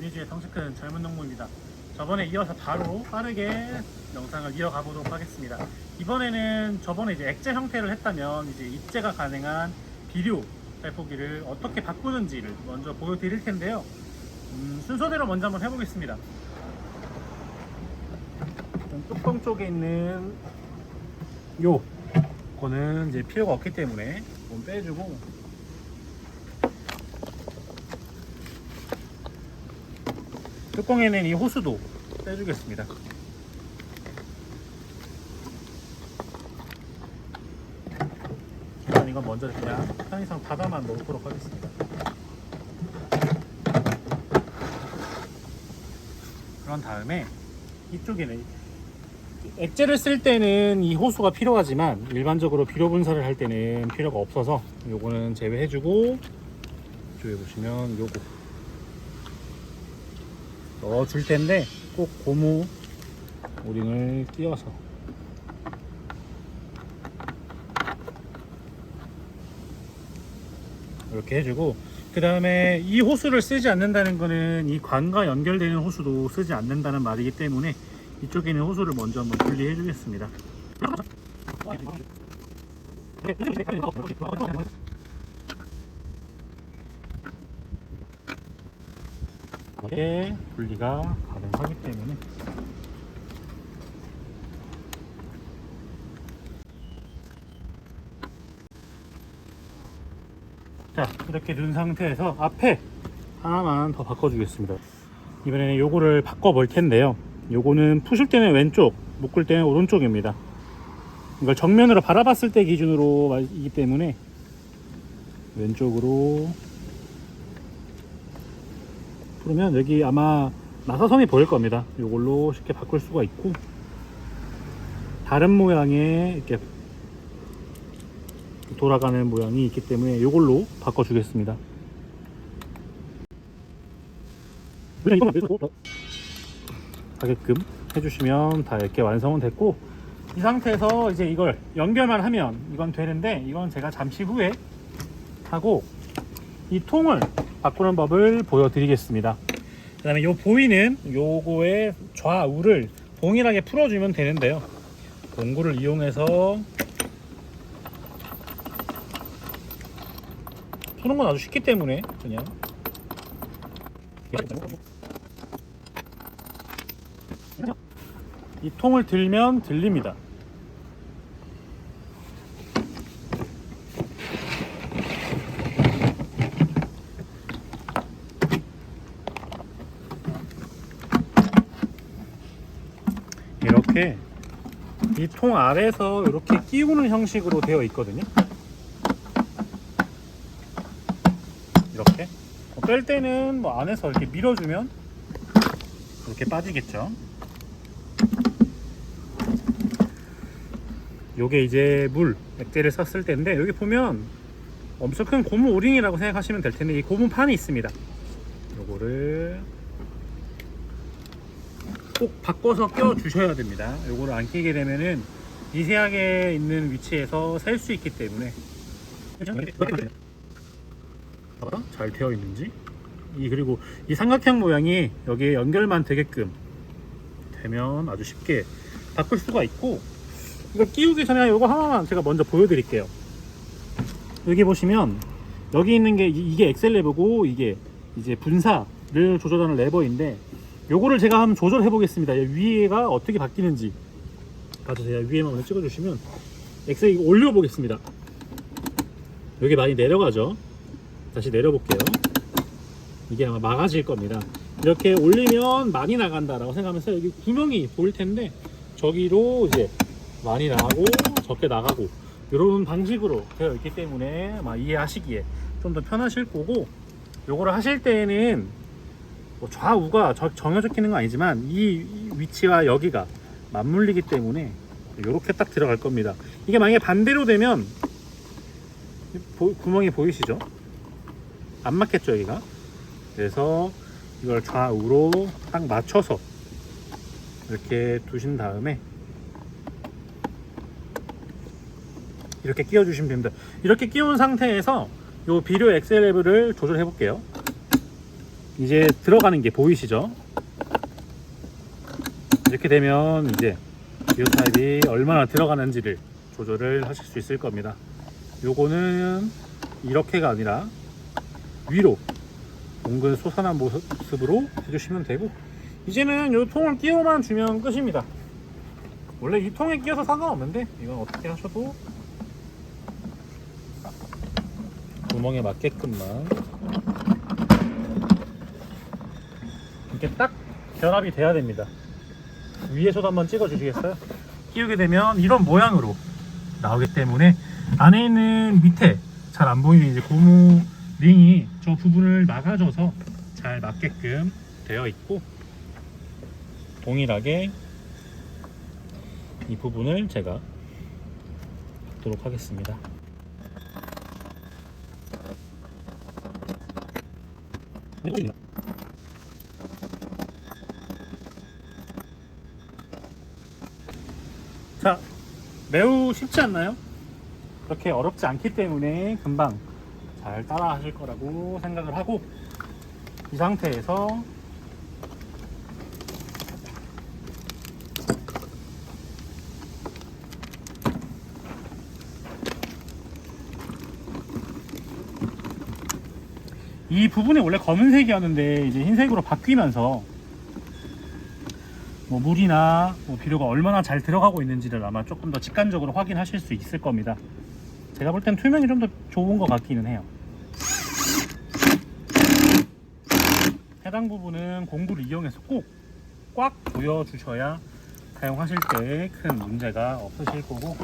유니즈의 덩치 큰 젊은 농부입니다. 저번에 이어서 바로 빠르게 영상을 이어가 보도록 하겠습니다. 이번에는 저번에 이제 액체 형태를 했다면 이제 입재가 가능한 비료 살포기를 어떻게 바꾸는지를 먼저 보여드릴 텐데요. 음, 순서대로 먼저 한번 해보겠습니다. 뚜껑 쪽에 있는 요 거는 이제 필요가 없기 때문에 좀 빼주고 뚜껑에는 이 호수도 빼주겠습니다. 일단 이건 먼저 그냥 편의상 닫아만 넣도록 하겠습니다. 그런 다음에 이쪽에는 액체를 쓸 때는 이 호수가 필요하지만 일반적으로 비료 분사를 할 때는 필요가 없어서 요거는 제외해주고 이쪽에 보시면 요거 넣어줄 텐데 꼭 고무 오링을 띄어서. 이렇게 해주고 그 다음에 이 호수를 쓰지 않는다는 거는 이 관과 연결되는 호수도 쓰지 않는다는 말이기 때문에 이쪽에 있는 호수를 먼저 한번 분리해 주겠습니다 이렇게 분리가 가능하기 때문에. 자 이렇게 넣은 상태에서 앞에 하나만 더 바꿔주겠습니다. 이번에는 요거를 바꿔 볼 텐데요. 요거는 푸실 때는 왼쪽 묶을 때는 오른쪽입니다. 이걸 정면으로 바라봤을 때 기준으로 이기 때문에 왼쪽으로 그러면 여기 아마 나사선이 보일 겁니다 요걸로 쉽게 바꿀 수가 있고 다른 모양의 이렇게 돌아가는 모양이 있기 때문에 이걸로 바꿔 주겠습니다. 하게끔 해주시면 다 이렇게 완성은 됐고 이 상태에서 이제 이걸 연결만 하면 이건 되는데 이건 제가 잠시 후에 하고 이 통을 바꾸는 법을 보여드리겠습니다. 그 다음에 요 보이는 요거의 좌우를 동일하게 풀어주면 되는데요. 동구를 이용해서 푸는 건 아주 쉽기 때문에 그냥 이 통을 들면 들립니다. 이렇게 이 통 아래서 이렇게 끼우는 형식으로 되어 있거든요. 이렇게 어, 뺄 때는 뭐 안에서 이렇게 밀어주면 이렇게 빠지겠죠. 요게 이제 물 액체를 샀을 때인데 여기 보면 엄청 큰 고무 오링이라고 생각하시면 될 텐데 이 고무 판이 있습니다. 요거를 꼭 바꿔서 껴 주셔야 됩니다. 요거를 안 끼게 되면은 미세하게 있는 위치에서 셀 수 있기 때문에 어? 잘 되어 있는지 이 그리고 이 삼각형 모양이 여기에 연결만 되게끔 되면 아주 쉽게 바꿀 수가 있고 이거 끼우기 전에 이거 하나만 제가 먼저 보여드릴게요 여기 보시면 여기 있는 게 이- 이게 엑셀 레버고 이게 이제 분사를 조절하는 레버인데 요거를 제가 한번 조절해 보겠습니다 위에가 어떻게 바뀌는지 봐주세요 위에만 먼저 찍어 주시면 엑셀 이거 올려 보겠습니다 여기 많이 내려가죠 다시 내려 볼게요. 이게 아마 막아질 겁니다. 이렇게 올리면 많이 나간다 라고 생각하면서 여기 구멍이 보일 텐데 저기로 이제 많이 나가고 적게 나가고 이런 방식으로 되어 있기 때문에 아마 이해하시기에 좀 더 편하실 거고 요거를 하실 때에는 뭐 좌우가 있는 건 아니지만 이 위치와 여기가 맞물리기 때문에 이렇게 딱 들어갈 겁니다. 이게 만약에 반대로 되면 보- 구멍이 보이시죠? 안 맞겠죠 여기가 그래서 이걸 좌우로 딱 맞춰서 이렇게 두신 다음에 이렇게 끼워 주시면 됩니다 이렇게 끼운 상태에서 요 비료 엑셀 레벨을 조절해 볼게요 이제 들어가는 게 보이시죠? 이렇게 되면 이제 기어 타입이 얼마나 들어가는지를 조절을 하실 수 있을 겁니다. 요거는 이렇게가 아니라 위로 몽근 솟아난 모습으로 해주시면 되고 이제는 요 통을 끼워만 주면 끝입니다. 원래 이 통에 끼워서 상관없는데 이건 어떻게 하셔도 구멍에 맞게끔만 이렇게 딱 결합이 돼야 됩니다. 위에서도 한번 찍어 주시겠어요? 끼우게 되면 이런 모양으로 나오기 때문에 안에 있는 밑에 잘 안 보이는 이제 고무 링이 저 부분을 막아줘서 잘 맞게끔 되어 있고 동일하게 이 부분을 제가 하도록 하겠습니다. 자, 매우 쉽지 않나요? 그렇게 어렵지 않기 때문에 금방 잘 따라 하실 거라고 생각을 하고 이 상태에서 이 부분이 원래 검은색이었는데 이제 흰색으로 바뀌면서 뭐 물이나 뭐 비료가 얼마나 잘 들어가고 있는지를 아마 조금 더 직관적으로 확인하실 수 있을 겁니다. 제가 볼 땐 투명이 좀 더 좋은 것 같기는 해요. 해당 부분은 공구를 이용해서 꼭꽉 조여주셔야 사용하실 때 큰 문제가 없으실 거고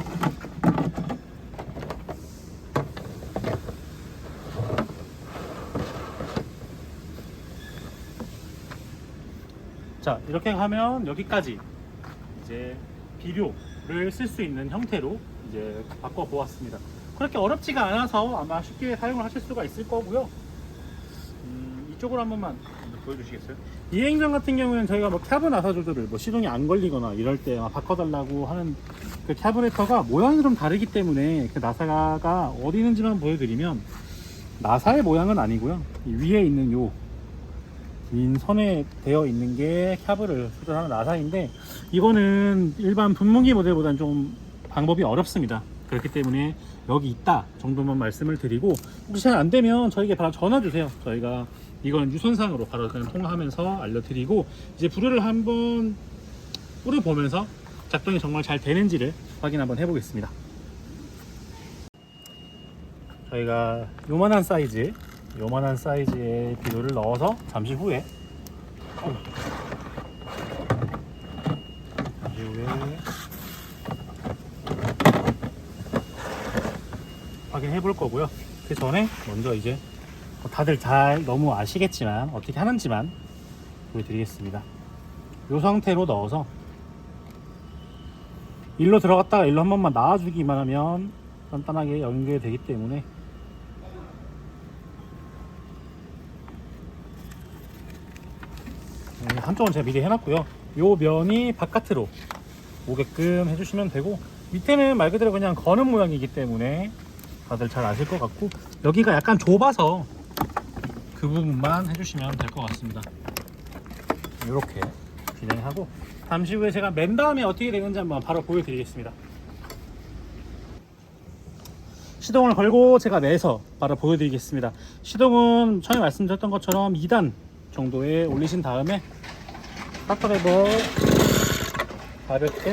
자 이렇게 하면 여기까지 이제 비료를 쓸 수 있는 형태로 이제 바꿔 보았습니다. 그렇게 어렵지가 않아서 아마 쉽게 사용을 하실 수가 있을 거고요. 음, 이쪽으로 한 번만 보여주시겠어요? 이 행정 같은 경우는 저희가 뭐 캐브 나사조절을 뭐 시동이 안 걸리거나 이럴 때 바꿔달라고 하는 그 캐브레터가 모양이 좀 다르기 때문에 그 나사가 어디 있는지만 보여드리면 나사의 모양은 아니고요. 이 위에 있는 요 긴 선에 되어 있는 게 캡을 조절하는 나사인데 이거는 일반 분무기 모델보다는 좀 방법이 어렵습니다. 그렇기 때문에 여기 있다 정도만 말씀을 드리고 혹시 잘 안 되면 저에게 바로 전화 주세요. 저희가 이건 유선상으로 바로 그냥 통화하면서 알려드리고 이제 불을 한번 뿌려 보면서 작동이 정말 잘 되는지를 확인 한번 해보겠습니다. 저희가 요만한 사이즈 요만한 사이즈의 비료를 넣어서 잠시 후에 잠시 후에 확인해 볼 거고요. 그 전에 먼저 이제 뭐 다들 잘 너무 아시겠지만 어떻게 하는지만 보여드리겠습니다. 이 상태로 넣어서 일로 들어갔다가 일로 한 번만 나와주기만 하면 단단하게 연결되기 때문에 한쪽은 제가 미리 해놨고요. 요 면이 바깥으로 오게끔 해주시면 되고 밑에는 말 그대로 그냥 거는 모양이기 때문에 다들 잘 아실 것 같고 여기가 약간 좁아서 그 부분만 해주시면 될 것 같습니다. 이렇게 진행하고 잠시 후에 제가 맨 다음에 어떻게 되는지 한번 바로 보여드리겠습니다. 시동을 걸고 제가 매서 바로 보여드리겠습니다. 시동은 처음에 말씀드렸던 것처럼 2단 정도에 올리신 다음에 스타터레버 가볍게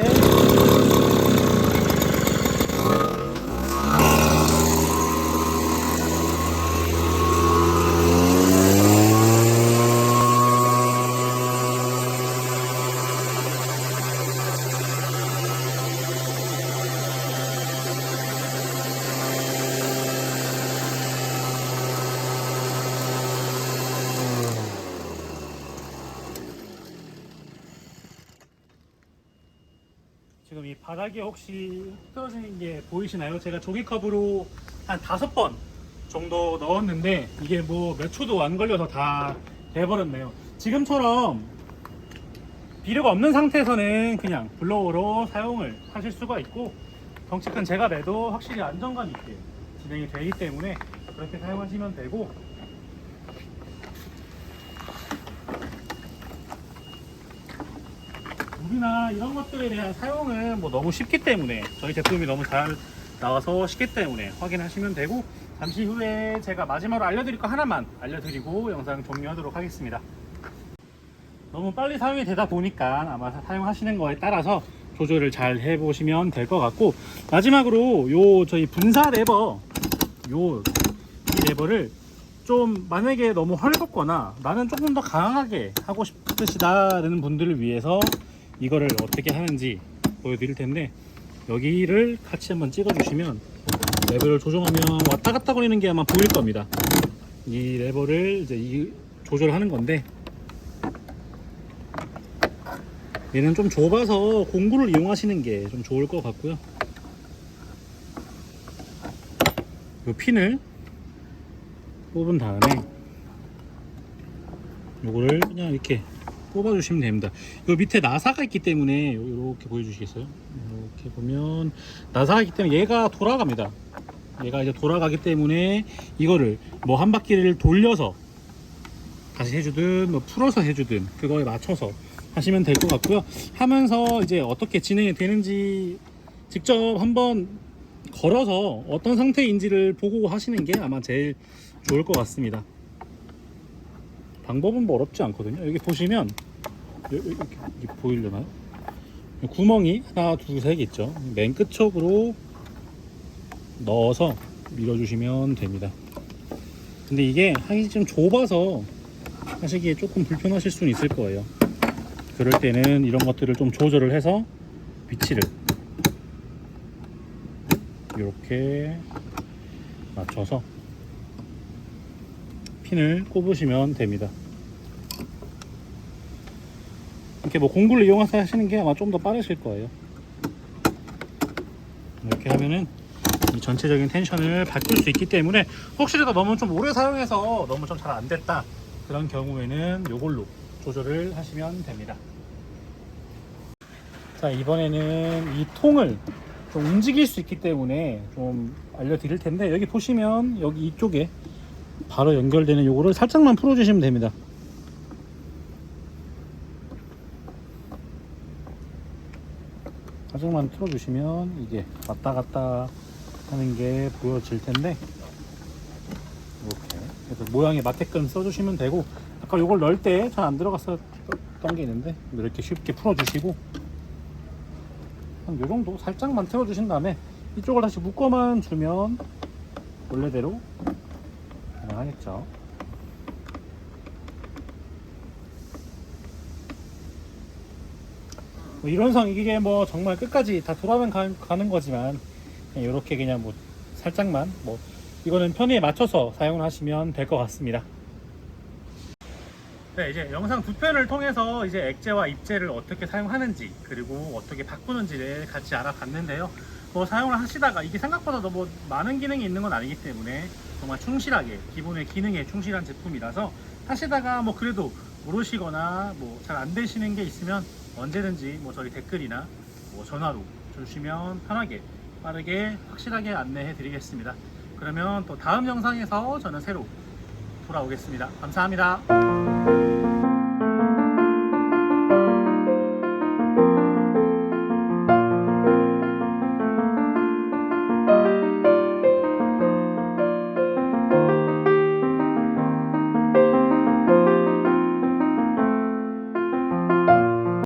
지금 이 바닥에 혹시 떨어지는 게 보이시나요? 제가 종이컵으로 한 다섯 번 정도 넣었는데 이게 뭐 몇 초도 안 걸려서 다 돼버렸네요. 지금처럼 비료가 없는 상태에서는 그냥 블로어로 사용을 하실 수가 있고 덩치 큰 제가 매도 확실히 안정감 있게 진행이 되기 때문에 그렇게 사용하시면 되고 물이나 이런 것들에 대한 사용은 뭐 너무 쉽기 때문에 저희 제품이 너무 잘 나와서 쉽기 때문에 확인하시면 되고 잠시 후에 제가 마지막으로 알려드릴 거 하나만 알려드리고 영상 종료하도록 하겠습니다. 너무 빨리 사용이 되다 보니까 아마 사용하시는 거에 따라서 조절을 잘 해보시면 될 것 같고 마지막으로 요 저희 분사 레버 요 이 레버를 좀 만약에 너무 헐겁거나 나는 조금 더 강하게 하고 싶으시다는 분들을 위해서 이거를 어떻게 하는지 보여드릴 텐데 여기를 같이 한번 찍어 주시면 레버를 조정하면 왔다 갔다 거리는 게 아마 보일 겁니다. 이 레버를 이제 이 조절하는 건데 얘는 좀 좁아서 공구를 이용하시는 게 좀 좋을 것 같고요. 이 핀을 뽑은 다음에 요거를 그냥 이렇게 뽑아주시면 됩니다. 요 밑에 나사가 있기 때문에 이렇게 보여주시겠어요? 이렇게 보면 나사가 있기 때문에 얘가 돌아갑니다. 얘가 이제 돌아가기 때문에 이거를 뭐 한 바퀴를 돌려서 다시 해주든 뭐 풀어서 해주든 그거에 맞춰서 하시면 될 것 같고요. 하면서 이제 어떻게 진행이 되는지 직접 한번 걸어서 어떤 상태인지를 보고 하시는 게 아마 제일 좋을 것 같습니다. 방법은 뭐 어렵지 않거든요. 여기 보시면 이렇게, 보이려나요? 구멍이 하나, 둘, 셋 있죠. 맨 끝쪽으로 넣어서 밀어주시면 됩니다. 근데 이게 하기 좀 좁아서 하시기에 조금 불편하실 수는 있을 거예요. 그럴 때는 이런 것들을 좀 조절을 해서 위치를 이렇게 맞춰서 핀을 꼽으시면 됩니다. 이렇게 뭐 공구를 이용해서 하시는 게 아마 좀 더 빠르실 거예요. 이렇게 하면은 이 전체적인 텐션을 바꿀 수 있기 때문에 혹시라도 너무 좀 오래 사용해서 너무 좀 잘 안 됐다 그런 경우에는 이걸로 조절을 하시면 됩니다. 자 이번에는 이 통을 좀 움직일 수 있기 때문에 좀 알려드릴 텐데 여기 보시면 여기 이쪽에 바로 연결되는 요거를 살짝만 풀어주시면 됩니다. 살짝만 틀어주시면 이게 왔다 갔다 하는 게 보여질 텐데 이렇게 그래서 모양에 맞게끔 써주시면 되고 아까 요걸 넣을 때 잘 안 들어갔었던 게 있는데 이렇게 쉽게 풀어주시고 한 요 정도 살짝만 틀어주신 다음에 이쪽을 다시 묶어만 주면 원래대로 가능하겠죠. 뭐 이런 상 이게 뭐 정말 끝까지 다 돌아만 가, 가는 거지만 그냥 이렇게 그냥 뭐 살짝만 뭐 이거는 편의에 맞춰서 사용을 하시면 될 것 같습니다. 네, 이제 영상 두 편을 통해서 이제 액제와 입제를 어떻게 사용하는지 그리고 어떻게 바꾸는지를 같이 알아봤는데요. 뭐 사용을 하시다가 이게 생각보다 너무 많은 기능이 있는 건 아니기 때문에 정말 충실하게 기본의 기능에 충실한 제품이라서 하시다가 뭐 그래도 모르시거나 뭐 잘 안 되시는 게 있으면 언제든지 뭐 저희 댓글이나 뭐 전화로 주시면 편하게 빠르게 확실하게 안내해 드리겠습니다. 그러면 또 다음 영상에서 저는 새로 돌아오겠습니다. 감사합니다.